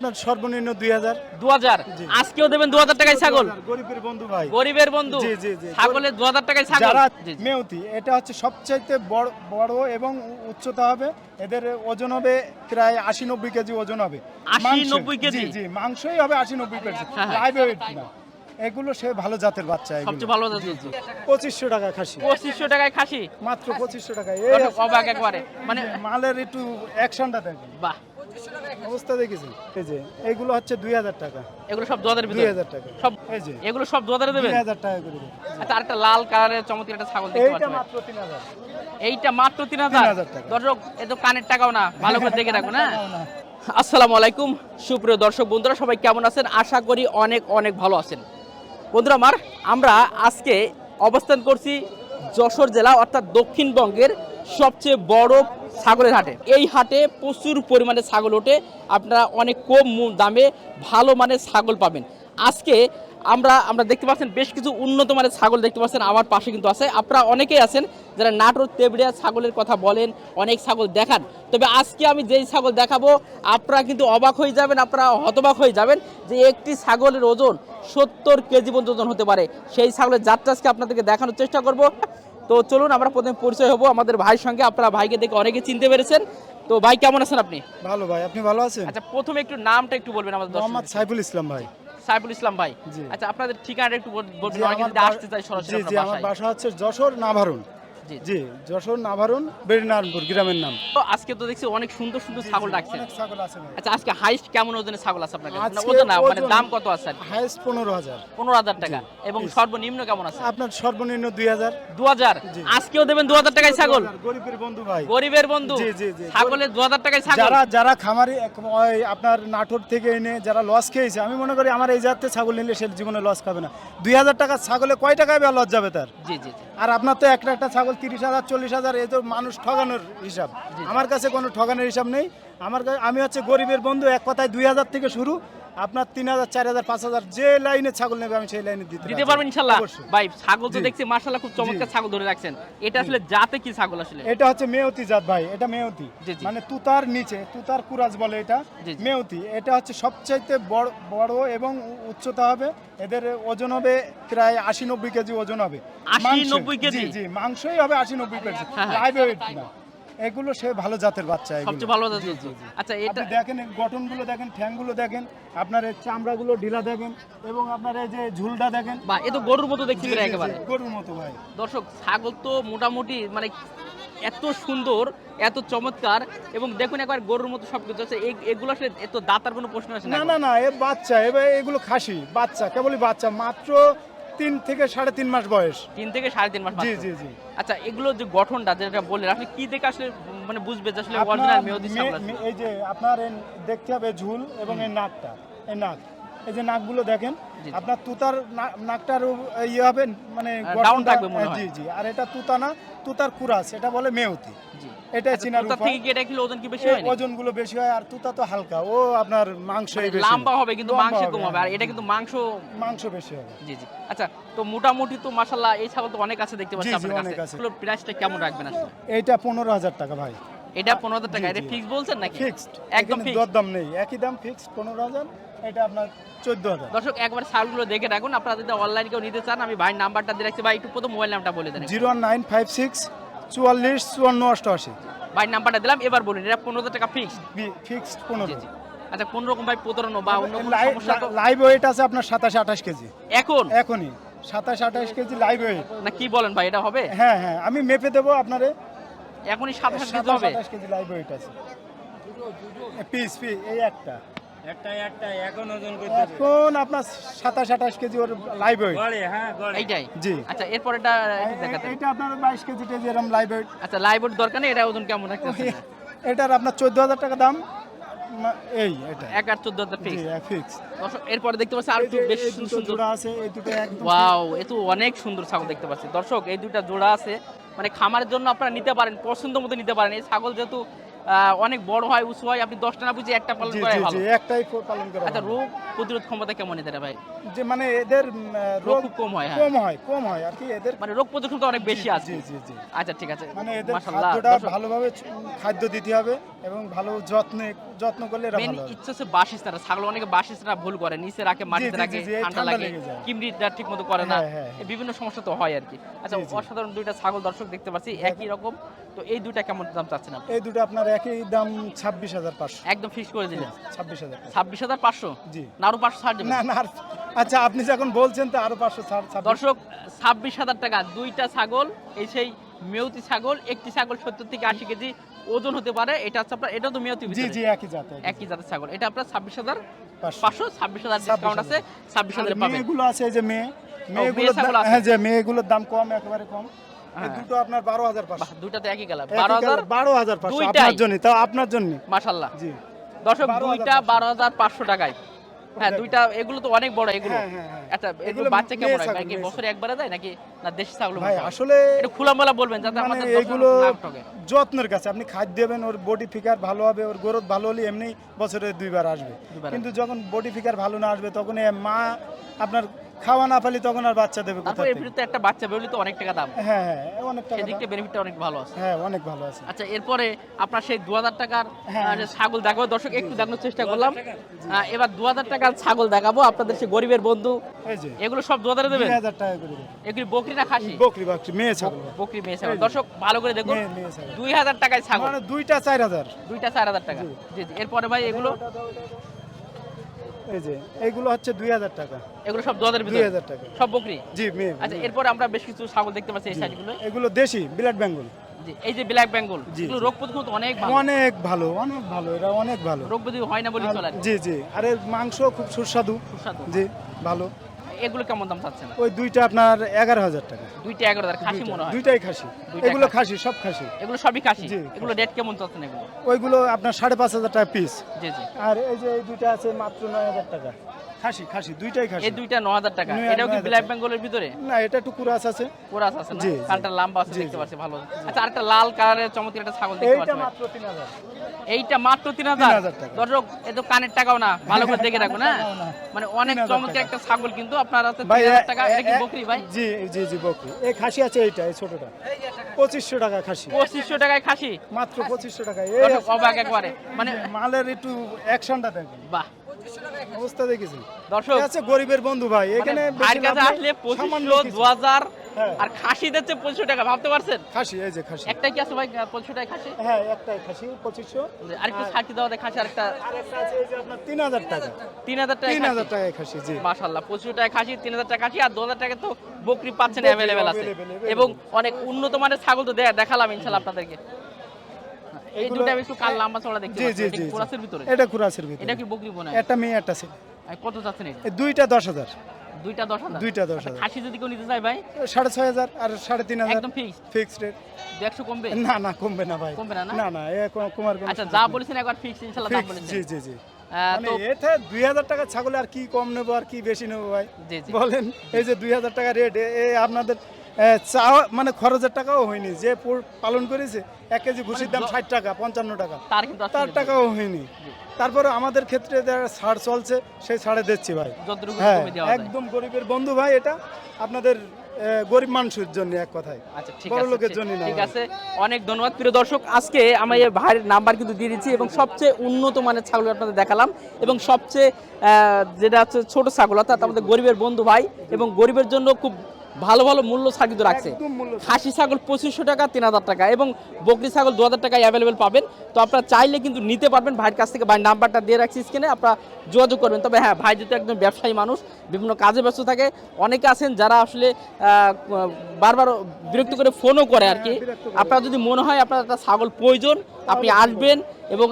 আপনার সর্বনিম্ন দুই হাজার। দু হাজার? আজকেও দেবেন দু হাজার টাকায় ছাগল? গরিবের বন্ধু ভাই। গরিবের বন্ধু? জি, জি, জি। ছাগলের দু হাজার টাকায় ছাগল? যারা জি, জি। মেউতি এটা হচ্ছে সবচাইতে বড় বড় এবং উচ্চতা হবে। এদের ওজন হবে প্রায় আশি নব্বই কেজি ওজন হবে। 80, মাংস- 90 কেজি? জি জি মাংসই হবে আশি নব্বই কেজি। হ্যাঁ, হ্যাঁ। লাইভ ওয়েট না। এগুলো সে ভালো জাতের বাচ্চা সবচেয়ে ভালো জাতের পঁচিশশো টাকা খাসি। পঁচিশশো টাকায় খাসি? মাত্র পঁচিশশো টাকা এই দর্শক, অবাক একবারে। মানে মালের একটু অ্যাকশনটা দেখেন। বাহ। অবস্থা এই যে হচ্ছে দুই হাজার টাকা। এগুলো সব দু দুই হাজার টাকা। সব এই যে এগুলো সব দু হাজারে দেবেন? দুই হাজার টাকা করে দেবো। আচ্ছা লাল কালারের চমৎকার একটা ছাগল দেখতে পাচ্ছি। মাত্র তিন হাজার। এইটা মাত্র তিন হাজার? দর্শক কানের টাকাও না ভালো করে দেখে রাখুন হ্যাঁ? আসসালামু আলাইকুম সুপ্রিয় দর্শক বন্ধুরা সবাই কেমন আছেন? আশা করি অনেক অনেক ভালো আছেন। বন্ধুরা আমার আমরা আজকে অবস্থান করছি যশোর জেলা অর্থাৎ দক্ষিণবঙ্গের সবচেয়ে বড় ছাগলের হাটে। এই হাটে প্রচুর পরিমাণে ছাগল ওঠে। আপনারা অনেক কম দামে ভালো মানের ছাগল পাবেন। আজকে আমরা আমরা দেখতে পাচ্ছেন বেশ কিছু উন্নত মানের ছাগল দেখতে পাচ্ছেন আমার পাশে কিন্তু আছে। আপনারা অনেকেই আছেন যারা নাটোর তেবড়িয়া ছাগলের কথা বলেন, অনেক ছাগল দেখান। তবে আজকে আমি যেই ছাগল দেখাবো, আপনারা কিন্তু অবাক হয়ে যাবেন, আপনারা হতবাক হয়ে যাবেন যে একটি ছাগলের ওজন সত্তর কেজি পর্যন্ত ওজন হতে পারে। সেই ছাগলের যাত্রা আজকে আপনাদেরকে দেখানোর চেষ্টা করব। তো চলুন আমরা প্রথমে পরিচয় হব আমাদের ভাইয়ের সঙ্গে। আপনারা ভাইকে দেখে অনেকে চিনতে পেরেছেন। তো ভাই কেমন আছেন আপনি? ভালো ভাই আপনি ভালো আছেন? আচ্ছা প্রথমে একটু নামটা একটু বলবেন আমাদের মোহাম্মদ সাইফুল ইসলাম ভাই। সাইফুল ইসলাম ভাই। আচ্ছা আপনাদের ঠিকানাটা একটু বলবেন অনেকে যদি আসতে চাই সরাসরি জি জি আমার বাসা হচ্ছে যশোর নাভারুন। জি। যশোর নাভারুন গ্রামের নাম। তো আজকে তো দেখছি অনেক সুন্দর সুন্দর ছাগল রাখছেন অনেক ছাগল আছে ভাই। আচ্ছা আজকে হাইস্ট কেমন ওজনের ছাগল আছে আপনার কাছে? না, আজকে ওজন না মানে ওজন- দাম কত আছে আর কি? হাইস্ট পনেরো হাজার। পনেরো হাজার টাকা। এবং সর্বনিম্ন কেমন আছে? আপনার সর্বনিম্ন দুই হাজার। দু হাজার? জি। আজকেও দেবেন দু হাজার টাকায় ছাগল? গরিবের বন্ধু ভাই। গরিবের বন্ধু? জি, জি, জি। ছাগলের দু হাজার টাকায় ছাগল? যারা যারা খামারি এক- ওই আপনার নাটোর থেকে এনে যারা লস খেয়েছে আমি মনে করি আমার এই জাতে ছাগল নিলে সে জীবনে লস খাবে না। দুই হাজার টাকা ছাগলে কয় টাকায় বা লস যাবে তার? জি জি জি। আর আপনার তো একটা একটা ছাগল তিরিশ হাজার চল্লিশ হাজার এ তো মানুষ ঠগানোর হিসাব। আমার কাছে কোনো ঠগানোর হিসাব নেই। আমার কাছে আমি হচ্ছে গরিবের বন্ধু এক কথায় দুই হাজার থেকে শুরু। আপনার তিন হাজার চার হাজার পাঁচ হাজার যে লাইনে ছাগল নেবে আমি সেই লাইনে দিতে দিতে পারবেন ইনশাল্লাহ? ভাই ছাগল তো দেখছি মার্শাল্লাহ খুব চমৎকার ছাগল ধরে রাখছেন। এটা আসলে জাতে কি ছাগল আসলে? এটা হচ্ছে মেয়তি জাত ভাই। এটা মেয়তি। মানে তুতার নিচে তুতার কুরাজ বলে এটা। মেয়তি। এটা হচ্ছে সবচাইতে বড় বড় এবং উচ্চতা হবে। এদের ওজন হবে প্রায় আশি নব্বই কেজি ওজন হবে। 80, মাংস- 90 কেজি? জি মাংসই হবে আশি নব্বই কেজি। লাইভ ওয়েট না এগুলো সে ভালো জাতের বাচ্চা সবচেয়ে ভালো জাতের আচ্ছা এটা দেখেন গঠনগুলো দেখেন ঠ্যাংগুলো দেখেন আপনার এই চামড়াগুলো ঢিলা দেখেন এবং আপনার এই যে ঝুলটা দেখেন। বা এ তো গরুর মতো জি, একেবারে। গরুর মতো ভাই। দর্শক ছাগল তো মোটামুটি মানে এত সুন্দর এত চমৎকার এবং দেখুন একবার গরুর মতো সবকিছু আছে। এই- এগুলো আসলে এত দাতার কোনো প্রশ্ন আছে না না না না এ বাচ্চা এবার এগুলো খাসি বাচ্চা কেবলই বাচ্চা মাত্র তিন থেকে সাড়ে তিন মাস বয়স। তিন থেকে সাড়ে তিন মাস জি জি জি। আচ্ছা এগুলো যে গঠনটা যেটা বললেন আপনি কি দেখে আসলে মানে বুঝবে যে আসলে অরিজিনাল মেয়দি মে- ছাগল আছে মে- এই যে আপনার দেখতে হবে ঝুল এবং এই নাকটা এই নাক। এই যে নাকগুলো দেখেন আপনার তুতার নাকটার ইয়ে হবে মানে গঠনটা- down থাকবে মনে হয়। জি জি। আর এটা তুতা না তুতার কুরাস এটা বলে মেয়তি জি। এটাই আচ্ছা, চিনার উপায় থেকে এটা কি ওজন কি বেশি হয় না ওজনগুলো বেশি হয় আর তুতা তো হালকা ও আপনার মাংস লম্বা হবে কিন্তু মাংস কম হবে আর এটা কিন্তু মাংস মাংস বেশি হবে। জি জি। আচ্ছা তো মোটামুটি তো মাশাল্লাহ এই ছাগল তো অনেক আছে দেখতে পাচ্ছি আপনার কাছে। প্রাইসটা কেমন রাখবেন আসলে? পনেরো হাজার টাকা ভাই। এটা পনেরো হাজার টাকা। এটা। ফিক্স বলছেন নাকি? ফিক্সড একদম। দরদাম নেই। একই দাম ফিক্সড পনেরো হাজার। এটা আপনার চোদ্দ হাজার। দর্শক একবার ছাগলগুলো দেখে রাখুন। আপনারা যদি অনলাইন কেউ নিতে চান আমি ভাই নাম্বারটা দিয়ে রাখছি। ভাই একটু প্রথম মোবাইল নামটা বলে দেন জিরো নাইন ফাইভ সিক্স চুয়াল্লিশ চুয়ান্ন অষ্টআশি। ভাই নাম্বারটা দিলাম এবার বলুন এটা পনেরো হাজার টাকা ফিক্স ফিক্সড পনেরো। আচ্ছা কোন রকম ভাই প্রতারণা বা অন্য কোনো সমস্যা লাইভ ওয়েট আছে আপনার সাতাশ আঠাশ কেজি। এখন? এখনই। সাতাশ আঠাশ কেজি লাইভ ওয়েট না কি বলেন ভাই এটা হবে? হ্যাঁ হ্যাঁ আমি মেপে দেবো আপনারে। এখনই সাতাশ কেজি হবে। কেজি লাইভ ওয়েট আছে। পিস পি এই একটা। একটা একটা এখন ওজন করতে এখন আপনার সাতাশ আঠাশ কেজি ওর লাইভ ওয়েট গড়ে হ্যাঁ গড়ে। এইটাই? জি। আচ্ছা এরপর এটা একটু দেখাতে। এটা আপনার বাইশ কেজি টেজি এরকম লাইভ ওয়েট আচ্ছা লাইভ দরকার নেই এটা ওজন কেমন রাখতেছে এটার আপনার চোদ্দ হাজার টাকা দাম। এই এটা। এক আর চোদ্দ হাজার জি ফিক্স ফিক্স এরপরে দেখতে পাচ্ছি আর একটু বেশ সুন্দর। জোড়া আছে এই দুটো একদম ওয়াও এ তো অনেক সুন্দর ছাগল দেখতে পাচ্ছি। দর্শক এই দুইটা জোড়া আছে। মানে খামারের জন্য আপনারা নিতে পারেন পছন্দ মতো নিতে পারেন। এই ছাগল যেহেতু অনেক বড় হয় উঁচু হয় আপনি দশটা না বুঝে একটা পালন জি ভালো। একটাই পালন করা আচ্ছা রোগ প্রতিরোধ ক্ষমতা কেমন এদের ভাই? যে মানে এদের রোগ খুব কম হয় হ্যাঁ। কম হয় কম হয় আর কি এদের মানে রোগ প্রতিরোধ ক্ষমতা অনেক বেশি আছে। জি জি। জি আচ্ছা ঠিক আছে। মানে এদের খাদ্যটা ভালোভাবে খাদ্য দিতে হবে এবং ভালো যত্নে যত্ন করলে এরা ভালো হবে। ইচ্ছে হচ্ছে বাসস্থান ছাগল অনেকে বাসস্থান ভুল করে নিচে রাখে মাটিতে রাখে ঠান্ডা লাগে। কিমরিটা ঠিক মতো করে না। হ্যাঁ, হ্যাঁ, বিভিন্ন সমস্যা তো হয় আর কি। আচ্ছা। অসাধারণ দুইটা ছাগল দর্শক দেখতে পাচ্ছি। একই রকম তো এই দুইটা কেমন দাম চাচ্ছেন আপনি? এই দুটো আপনার একই দাম ছাব্বিশ হাজার পাঁচশো। একদম ফিক্স করে দিলেন। ছাব্বিশ হাজার ছাব্বিশ হাজার পাঁচশো? জি। না আরও পাঁচশো ছাড় দেবেন। না না আর- আচ্ছা আপনি যখন বলছেন তো আরও পাঁচশো ছাড় ছাব্বিশ। দর্শক ছাব্বিশ হাজার টাকা দুইটা ছাগল এই সেই মেয়তি ছাগল একটি ছাগল সত্তর থেকে আশি কেজি ওজন হতে পারে। এটা হচ্ছে আপনার এটা তো মেয়তি জি জি একই জাত একই জাতের ছাগল। এটা আপনার ছাব্বিশ হাজার পাঁচশো। ছাব্বিশ হাজার ডিসকাউন্ট আছে। ছাব্বিশ হাজার পাবেন। মেয়েগুলো আছে এই যে মেয়ে। মেয়ে ছাগল আছে। হ্যাঁ যে মেয়েগুলোর দাম কম একেবারে কম। দুটো আপনার বারো হাজার পাঁচশো। দুইটাতে একই গেল বারো হাজার বারো হাজার পাঁচশো। আপনার জন্য তাও আপনার জন্য মাশাল্লাহ জি। দর্শক দুইটা বারো হাজার পাঁচশো টাকায়। হ্যাঁ দুইটা এগুলো তো অনেক বড় এগুলো। হ্যাঁ, হ্যাঁ, হ্যাঁ। আচ্ছা এগুলো বাচ্চা কেমন হয়? নাকি বছরে একবারে নাকি না দেশি ছাগল ভাই আসলে একটু খোলামেলা বলবেন যাতে মানে আমাদের এগুলো। যত্নের কাছে আপনি খাদ্য দেবেন ওর বডি ফিগার ভালো হবে ওর গ্রোথ ভালো হলে এমনি বছরে দুইবার আসবে। কিন্তু যখন বডি ফিগার ভালো না আসবে তখন মা আপনার খাওয়া না পালি তখন আর বাচ্চা দেবে তারপর এর ভিতরে একটা বাচ্চা বেরোলে তো অনেক টাকা দাম। হ্যাঁ হ্যাঁ অনেক টাকা। বেনিফিটটা অনেক ভালো আছে। হ্যাঁ অনেক ভালো আছে। আচ্ছা এরপরে আপনার সেই দু হাজার টাকার হ্যাঁ। ছাগল দেখাবো দর্শক একটু দেখানোর চেষ্টা করলাম। এবার দু হাজার টাকার ছাগল দেখাবো আপনাদের সেই গরিবের বন্ধু। এগুলো সব দু হাজারে দেবেন? হাজার টাকা করে দেবে। এগুলি বকরি না খাসি? বকরি বাকরি মেয়ে ছাগল। বকরি মেয়ে ছাগল। দর্শক ভালো করে দেখুন। মেয়ে মেয়ে ছাগল। দুই হাজার টাকায় ছাগল। মানে দুইটা চার হাজার। দুইটা চার হাজার টাকা। জি জি। এরপরে ভাই এগুলো? এই যে এইগুলো হচ্ছে দুই হাজার টাকা। এগুলো সব দু হাজার দুই হাজার টাকা। সব বকরি? জি মেয়ে আচ্ছা এরপর আমরা বেশ কিছু ছাগল দেখতে পাচ্ছি এই সাইডগুলো এগুলো দেশি ব্লাড বেঙ্গল। এই যে ব্ল্যাক বেঙ্গল এগুলো রোগ প্রতিরোধ অনেক ভালো। অনেক ভালো অনেক ভালো এরা অনেক ভালো। রোগ প্রতিরোধ হয় না বলে চলে। জি জি আর এর মাংস খুব সুস্বাদু। সুস্বাদু। জি ভালো। এগুলো কেমন দাম চাচ্ছেন? ওই দুইটা আপনার এগারো হাজার টাকা। দুইটা এগারো হাজার খাসি মনে হয়। দুইটাই খাসি। এগুলো খাসি। সব খাসি। এগুলো সবই খাসি? এগুলো রেট কেমন চাচ্ছেন এগুলো? ওইগুলো আপনার সাড়ে পাঁচ হাজার টাকা পিস জি জি। আর এই যে এই দুইটা আছে মাত্র নয় হাজার টাকা। খাসি খাসি দুইটাই খাসি। এই দুইটা ন হাজার টাকা। এটাও কি ব্ল্যাক বেঙ্গলের ভিতরে? না এটা একটু কুরাস আছে। কোরাস আছে না। কালটা লম্বা আছে দেখতে পাচ্ছি ভালো। আচ্ছা আরেকটা লাল কালারের চমৎকার একটা ছাগল দেখতে পাচ্ছি ভাই। মাত্র তিন হাজার। এইটা মাত্র 3,000 টাকা। দর্শক এ তো কানের টাকাও না ভালো করে দেখে রাখুন হ্যাঁ? না। মানে অনেক 3,000 চমৎকার একটা ছাগল কিন্তু আপনার হাতে ভাই তিন হাজার এ- টাকা। এটা কি বকরি ভাই? জি জি জি বকরি। এই খাসি আছে এইটা এই ছোটটা। পঁচিশশো টাকা খাসি। পঁচিশশো টাকায় খাসি? মাত্র পঁচিশশো টাকা। এই অবাক একবারে। মানে মালের একটু অ্যাকশনটা দেখেন। বাহ অবস্থা দেখেছি দর্শক আছে গরিবের বন্ধু ভাই এখানে মানে লাভ কাছে। আসলে হ্যাঁ। আর খাসি দিচ্ছে টাকা ভাবতে পারছেন? খাসি এই যে খাসি। একটা কি আছে ভাই টাকা খাসি? হ্যাঁ একটাই খাসি খাসি আরেকটা আর একটা আছে এই যে আপনার তিন হাজার টাকা। খাসি। জি। টাকা খাসি তিন হাজার টাকা খাসি আর দু হাজার টাকা তো বকরি পাচ্ছেন অ্যাভেলেবেল আছে। এবং অনেক উন্নত মানের ছাগল তো দেখালাম ইনশাল্লাহ আপনাদেরকে। এই দুটো আমি একটু কাল লম্বা চড়া দেখতে জি পাচ্ছি। জি এটা জি কি ভিতরে? এটা কুরাসের ভিতরে। এটা কি বকরি বোনা? একটা মেয়ে একটা ছেলে। কত যাচ্ছেন এটা? দুইটা দশ হাজার। দুইটা দশ হাজার? দুইটা দশ আচ্ছা, হাজার খাসি যদি কেউ নিতে চায় ভাই? সাড়ে ছয় হাজার আর সাড়ে তিন হাজার। একদম ফিক্স ফিক্সড রেট একশো কমবে? না না কমবে না ভাই। কমবে না না? না এ কমার আচ্ছা যা বলেছেন একবার ফিক্স ইনশাল্লাহ দাম বলেছেন। জি জি জি। মানে তো টাকা ছাগলে আর কি কম নেব আর কি বেশি নেব ভাই? বলেন এই যে দুই হাজার টাকা রেট এ আপনাদের চাওয়া মানে খরচের টাকাও হয়নি। যে পালন করেছে এক কেজি ভুসির দাম ষাট টাকা পঞ্চান্ন টাকা। তার কিন্তু তার টাকাও হয়নি। তারপরে আমাদের ক্ষেত্রে যারা ছাড় চলছে সেই ছাড়ে দিচ্ছি ভাই। হ্যাঁ একদম গরিবের বন্ধু ভাই এটা আপনাদের গরিব মানুষের জন্য এক কথায়। আচ্ছা ঠিক আছে লোকের জন্য না ঠিক আছে। অনেক ধন্যবাদ। প্রিয় দর্শক আজকে আমি এই ভাইয়ের নাম্বার কিন্তু দিয়ে দিচ্ছি এবং সবচেয়ে উন্নত মানের ছাগল আপনাদের দেখালাম এবং সবচেয়ে আহ, যেটা হচ্ছে ছোট ছাগল অর্থাৎ আমাদের গরিবের বন্ধু ভাই এবং গরিবের জন্য খুব ভালো ভালো মূল্য ছাড় কিন্তু রাখছে। খাসি ছাগল পঁচিশশো টাকা তিন হাজার টাকা এবং বকরি ছাগল দু হাজার টাকায় অ্যাভেলেবেল পাবেন। তো আপনারা চাইলে কিন্তু নিতে পারবেন। ভাইয়ের কাছ থেকে ভাই নাম্বারটা দিয়ে রাখছি স্ক্রিনে আপনারা যোগাযোগ করবেন। তবে হ্যাঁ ভাই যেহেতু একজন ব্যবসায়ী মানুষ বিভিন্ন কাজে ব্যস্ত থাকে অনেকে আছেন যারা আসলে আহ, বারবার বিরক্ত করে ফোনও করে আর কি। বিরক্ত আপনার যদি মনে হয় আপনার একটা ছাগল প্রয়োজন আপনি আসবেন এবং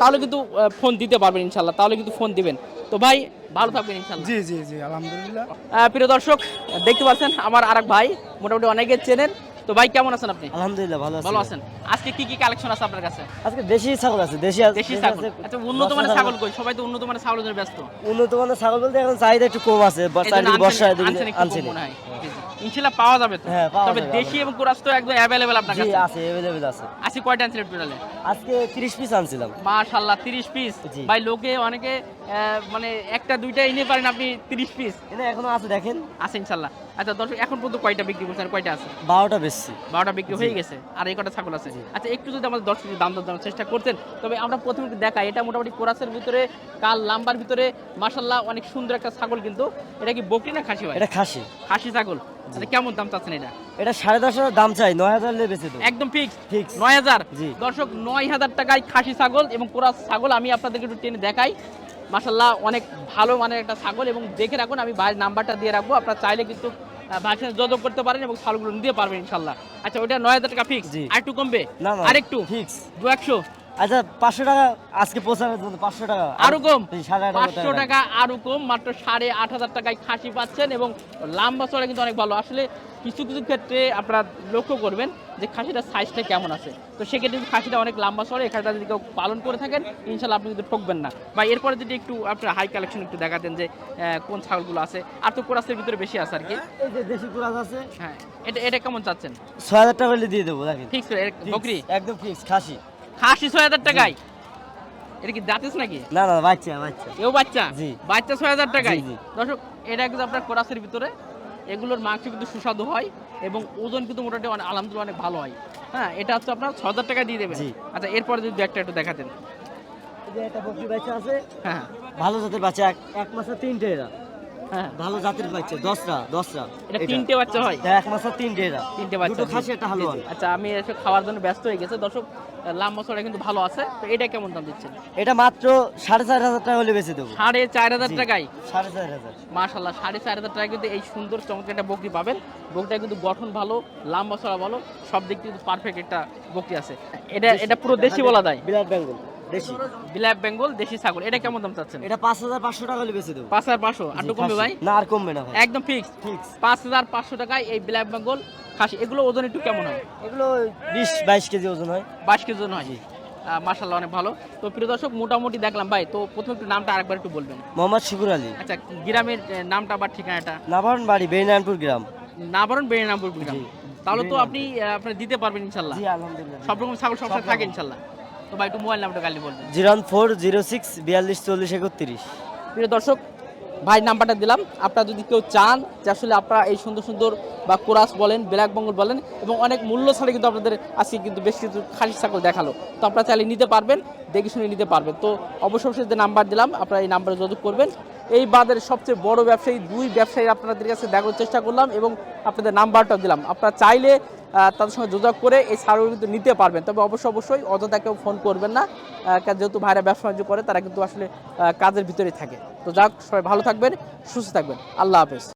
তাহলে কিন্তু ফোন দিতে পারবেন ইনশাল্লাহ তাহলে কিন্তু ফোন দিবেন। তো ভাই ভালো থাকবেন ইনশাল্লাহ জি জি জি আলহামদুলিল্লাহ। প্রিয় দর্শক দেখতে পাচ্ছেন আমার আরেক ভাই মোটামুটি অনেকে চেনেন। তো ভাই কেমন আছেন আপনি? আলহামদুলিল্লাহ ভালো আছি। ভালো আছেন। আজকে কি কি কালেকশন আছে আপনার কাছে? আজকে দেশি ছাগল আছে দেশি আছে দেশি ছাগল। আচ্ছা উন্নত মানের ছাগল কই? সবাই তো উন্নত মানের ছাগলের জন্য ব্যস্ত। উন্নত মানের ছাগল বলতে এখন চাহিদা একটু কম আছে বর্ষায় দিকে আনছেন মনে হয়। ইনশাল্লাহ পাওয়া যাবে তো। হ্যাঁ, তবে দেশি এবং কোরাস তো একদম অ্যাভেলেবেল আপনার কাছে। আছে আছে। আজকে কয়টা আনছিলেন টোটালে আজকে 30 পিস আনছিলাম। মাশাআল্লাহ তিরিশ পিস ভাই লোকে অনেকে আহ, মানে একটা দুইটা এনে পারেন আপনি তিরিশ পিস এটা এখনও আছে দেখেন। আছে ইনশাল্লাহ। আচ্ছা দর্শক এখন পর্যন্ত কয়টা বিক্রি করছেন? কয়টা আছে? বারোটা বেশি বারোটা বিক্রি হয়ে গেছে। আর এই কটা ছাগল আছে। আচ্ছা একটু যদি আমাদের দর্শক দাম দর দেওয়ার চেষ্টা করতেন তবে আমরা প্রথমে দেখাই। এটা মোটামুটি কোরাসের ভিতরে কাল লাম্বার ভিতরে মাশাল্লাহ অনেক সুন্দর একটা ছাগল কিন্তু। এটা কি বকরি না খাসি ভাই? এটা খাসি। খাসি ছাগল। আচ্ছা কেমন দাম চাচ্ছেন এটা? এটা সাড়ে দশ হাজার দাম চাই নয় হাজার লে বেঁচে একদম ফিক্স Fix। নয় হাজার। দর্শক নয় হাজার টাকায় খাসি ছাগল এবং কোরাস ছাগল আমি আপনাদেরকে একটু টেনে দেখাই। মাসাল্লাহ অনেক ভালো মানের একটা ছাগল এবং দেখে রাখুন আমি ভাইয়ের নাম্বারটা দিয়ে রাখব। আপনার চাইলে কিন্তু ভাইয়ের সাথে যোগাযোগ করতে পারেন এবং ছাগলগুলো নিতে পারবেন ইনশাল্লাহ আচ্ছা ওইটা নয় হাজার টাকা ফিক্স আর একটু কমবে? আর একটু আরেকটু? ফিক্স দু একশো? আচ্ছা পাঁচশো টাকা আজকে পৌঁছানোর জন্য পাঁচশো টাকা। আরও কম? পাঁচশো টাকা। আরও কম মাত্র সাড়ে আট হাজার টাকায় খাসি পাচ্ছেন এবং লাম্বা চড়া কিন্তু অনেক ভালো। আসলে কিছু কিছু ক্ষেত্রে আপনারা লক্ষ্য করবেন যে খাসিটার সাইজটা কেমন আছে। তো সেক্ষেত্রে যদি খাসিটা অনেক লম্বা চড়ে এখানটা যদি কেউ পালন করে থাকেন ইনশাল্লাহ আপনি কিন্তু ঠকবেন না। বা এরপরে যদি একটু আপনার হাই কালেকশন একটু দেখাতেন যে কোন ছাগলগুলো আছে। আর তো কোরাসের ভিতরে বেশি আছে আর কি। দেশি কুরাজ আছে। হ্যাঁ এটা এটা কেমন চাচ্ছেন? ছয় হাজার টাকা দিয়ে দেবো দেখেন। ফিক্স বকরি? একদম ফিক্স খাসি। খাসি ছয় হাজার টাকায়। এটা কি দাঁতিস নাকি? না না বাচ্চা বাচ্চা। এও বাচ্চা? জি। বাচ্চা ছয় হাজার টাকায়। দর্শক এটা কিন্তু আপনার কোরাসের ভিতরে। এগুলোর মাংস কিন্তু সুস্বাদু হয় এবং ওজন কিন্তু মোটামুটি অনেক আলহামদুলিল্লাহ অনেক ভালো হয়। হ্যাঁ এটা হচ্ছে আপনার ছ হাজার টাকা দিয়ে দেবেন। আচ্ছা এরপরে যদি একটা একটু দেখাতেন। একটা বকরি বাচ্চা আছে হ্যাঁ। ভালো জাতের বাচ্চা এক এক মাসে তিনটে এরা। হ্যাঁ। ভালো জাতের বাচ্চা দশটা দশটা। এটা। তিনটে বাচ্চা হয়? এক মাসে তিনটে এরা। তিনটে বাচ্চা খাসি একটা জি। আচ্ছা আমি এসে খাওয়ার জন্য ব্যস্ত হয়ে গেছে। দর্শক লাম মশলা কিন্তু ভালো আছে। তো এটা কেমন দাম দিচ্ছেন? এটা মাত্র সাড়ে চার হাজার টাকা হলে বেঁচে দেবো। সাড়ে চার হাজার। টাকায়? সাড়ে চার হাজার। মাশাল্লাহ সাড়ে চার হাজার টাকা কিন্তু এই সুন্দর চমৎকার একটা বকরি পাবেন। বকরিটা কিন্তু গঠন ভালো লাম্বা ছড়া ভালো সব দিক থেকে পারফেক্ট একটা বকরি আছে। এটা এটা পুরো দেশি বলা যায়? বিরাট বেঙ্গল। দেশি। বিলাপ বেঙ্গল দেশি ছাগল। এটা কেমন দাম চাচ্ছেন? এটা পাঁচ হাজার পাঁচশো টাকা বেঁচে দেবো। পাঁচ হাজার পাঁচশো? আর কমবে ভাই? না আর কমবে না একদম ফিক্স ফিক্স পাঁচ হাজার পাঁচশো টাকায় এই বিলাপ বেঙ্গল খাসি। এগুলো ওজন একটু কেমন হয়? এগুলো বিশ বাইশ কেজি ওজন হয়। বাইশ কেজি ওজন হয়? অনেক ভালো। তো প্রিয় দর্শক মোটামুটি দেখলাম ভাই। তো প্রথমে একটু নামটা আরেকবার একটু বলবেন। মোহাম্মদ শুকুর আলী। আচ্ছা গ্রামের নামটা বা ঠিকানাটা? নাভারণ বাড়ি বেরিনারায়ণপুর গ্রাম। নাবারণ বেরিনামপুর গ্রাম। তাহলে তো। আপনি আপনার দিতে পারবেন ইনশাল্লাহ সব রকম ছাগল সব থাকে ইনশাল্লাহ তো ভাই একটু মোবাইল নাম্বারটা গালি বলবেন জিরো ফোর জিরো সিক্স বিয়াল্লিশ চল্লিশ একত্রিশ প্রিয় দর্শক ভাই নাম্বারটা দিলাম। আপনারা যদি কেউ চান যে আসলে আপনারা এই সুন্দর সুন্দর বা কোরাস বলেন ব্ল্যাক বেঙ্গল বলেন এবং অনেক মূল্য ছাড়ে কিন্তু আপনাদের আজকে কিন্তু বেশ কিছু খাসি ছাগল দেখাল। তো আপনারা চাইলে নিতে পারবেন দেখে শুনে নিতে পারবেন। তো অবশ্যই অবশ্যই যে নাম্বার দিলাম আপনারা এই নাম্বারে যোগাযোগ করবেন। এই বাদের সবচেয়ে বড় ব্যবসায়ী দুই ব্যবসায়ী আপনাদের কাছে দেখার চেষ্টা করলাম এবং আপনাদের নাম্বারটাও দিলাম। আপনারা চাইলে তাদের সঙ্গে যোগাযোগ করে এই সার্ভিস কিন্তু নিতে পারবেন। তবে অবশ্যই অবশ্যই অযথা কেউ ফোন করবেন না। যেহেতু ভাইরা ব্যবসা বাণিজ্য করে, তারা কিন্তু আসলে কাজের ভিতরে থাকে। তো যাক, সবাই ভালো থাকবেন, সুস্থ থাকবেন। আল্লাহ হাফেজ।